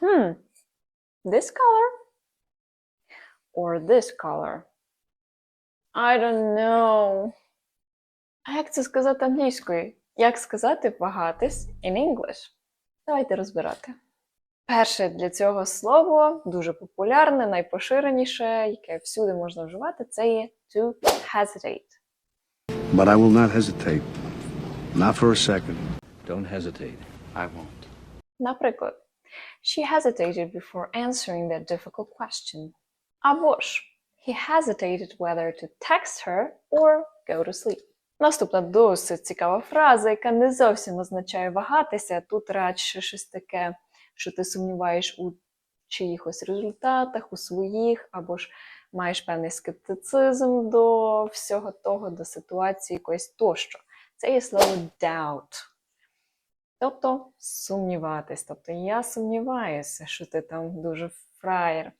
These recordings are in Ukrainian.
Hmm, this color or this color? I don't know. А як це сказати англійською? Як сказати вагатись in English? Давайте розбирати. Перше для цього слово дуже популярне, найпоширеніше, яке всюди можна вживати, це є to hesitate. But I will not hesitate. Not for a second. Don't hesitate. I won't. Наприклад, she hesitated before answering that difficult question. Або ж he hesitated whether to text her or go to sleep. Наступна досить цікава фраза, яка не зовсім означає вагатися. Тут радше щось таке, що ти сумніваєш у чиїхось результатах, у своїх, або ж маєш певний скептицизм до всього того, до ситуації якоїсь тощо. Це є слово doubt. Тобто сумніватись. Тобто я сумніваюся, що ти там дуже фраєр.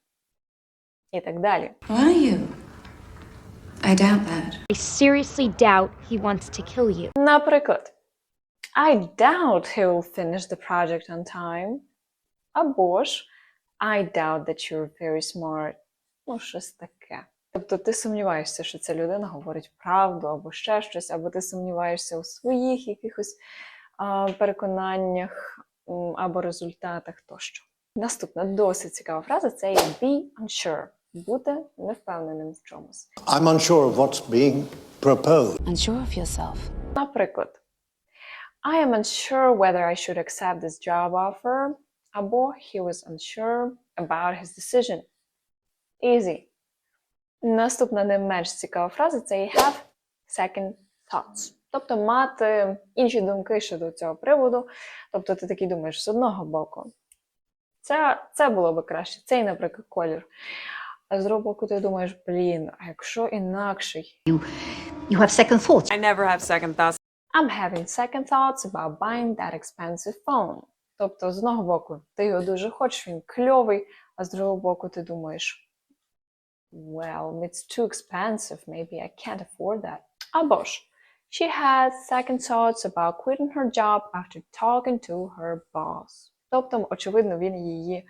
І так далі. Are you? I doubt that. I seriously doubt he wants to kill you. Наприклад, I doubt he will finish the project on time. Або ж I doubt that you're very smart. Ну, щось таке. Тобто ти сумніваєшся, що ця людина говорить правду, або ще щось, або ти сумніваєшся у своїх якихось переконаннях або результатах тощо. Наступна досить цікава фраза це є be unsure. Бути невпевненим в чомусь. I'm unsure of what's being proposed. Unsure of yourself. Наприклад, I am unsure whether I should accept this job offer, або he was unsure about his decision. Easy. Наступна не менш цікава фраза це have second thoughts. Тобто мати інші думки щодо цього приводу. Тобто ти такий думаєш з одного боку. Це, це було би краще. Цей, наприклад, колір. А з другого боку ти думаєш, блін, а якщо інакший? You have second thoughts. I never have second thoughts. I'm having second thoughts about buying that expensive phone. Тобто, з одного боку, ти його дуже хочеш, він кльовий, а з другого боку, ти думаєш, well, it's too expensive, maybe I can't afford that. Або ж, she had second thoughts about quitting her job after talking to her boss. Тобто, очевидно, він її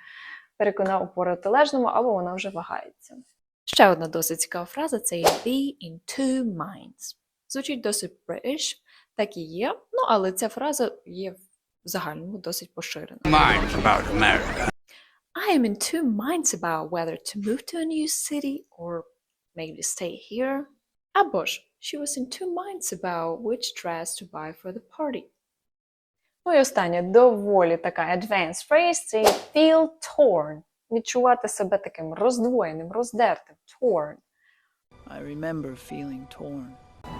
переконав у протилежному, або вона вже вагається. Ще одна досить цікава фраза це є be in two minds. Звучить досить British, так і є, ну але ця фраза є в загальному досить поширена. Mind about America. I am in two minds about whether to move to a new city or maybe stay here. Або ж she was in two minds about which dress to buy for the party. Ну і останнє доволі така advanced phrase це є feel torn. Відчувати себе таким роздвоєним, роздертим, torn. I remember feeling torn.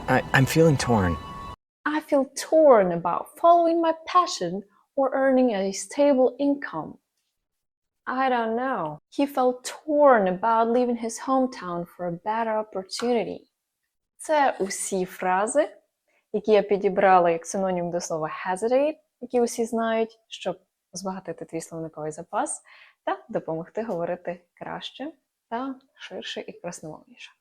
I, I'm feeling torn. I feel torn about following my passion or earning a stable income. I don't know. He felt torn about leaving his hometown for a better opportunity. Це усі фрази, які я підібрала як синонім до слова hesitate, які усі знають, щоб збагатити твій словниковий запас та допомогти говорити краще та ширше і красномовніше.